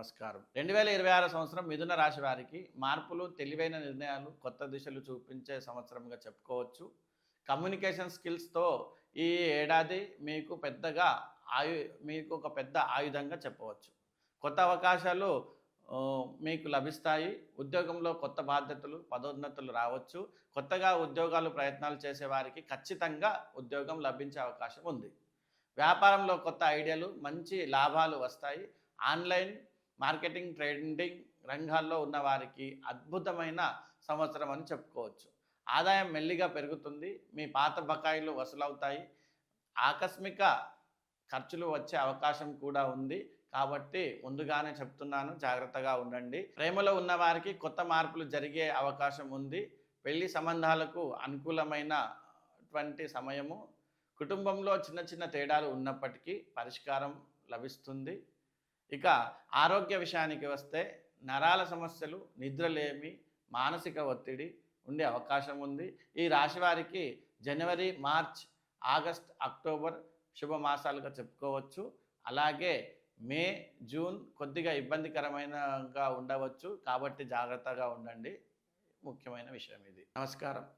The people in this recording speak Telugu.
నమస్కారం. రెండు వేల ఇరవై ఆరు సంవత్సరం మిథున రాశి వారికి మార్పులు తెలివైన నిర్ణయాలు కొత్త దిశలు చూపించే సంవత్సరంగా చెప్పుకోవచ్చు. కమ్యూనికేషన్ స్కిల్స్తో ఈ ఏడాది మీకు పెద్దగా ఆయు మీకు ఒక పెద్ద ఆయుధంగా చెప్పవచ్చు. కొత్త అవకాశాలు మీకు లభిస్తాయి. ఉద్యోగంలో కొత్త బాధ్యతలు పదోన్నతులు రావచ్చు. కొత్తగా ఉద్యోగాలు ప్రయత్నాలు చేసేవారికి ఖచ్చితంగా ఉద్యోగం లభించే అవకాశం ఉంది. వ్యాపారంలో కొత్త ఐడియాలు మంచి లాభాలు వస్తాయి. ఆన్లైన్ మార్కెటింగ్ ట్రేడింగ్ రంగాల్లో ఉన్న వారికి అద్భుతమైన సంవత్సరం అని చెప్పుకోవచ్చు. ఆదాయం మెల్లిగా పెరుగుతుంది మీ పాత బకాయిలు వసూలవుతాయి ఆకస్మిక ఖర్చులు వచ్చే అవకాశం కూడా ఉంది కాబట్టి ముందుగానే చెప్తున్నాను జాగ్రత్తగా ఉండండి. ప్రేమలో ఉన్న వారికి కొత్త మార్పులు జరిగే అవకాశం ఉంది. పెళ్ళి సంబంధాలకు అనుకూలమైనటువంటి సమయము. కుటుంబంలో చిన్న చిన్న తేడాలు ఉన్నప్పటికీ పరిష్కారం లభిస్తుంది. ఇక ఆరోగ్య విషయానికి వస్తే నరాల సమస్యలు నిద్రలేమి మానసిక ఒత్తిడి ఉండే అవకాశం ఉంది. ఈ రాశి వారికి జనవరి మార్చ్ ఆగస్ట్ అక్టోబర్ శుభ మాసాలుగా చెప్పుకోవచ్చు. అలాగే మే జూన్ కొద్దిగా ఇబ్బందికరమైనగా ఉండవచ్చు. కాబట్టి జాగ్రత్తగా ఉండండి. ముఖ్యమైన విషయం ఇది. నమస్కారం.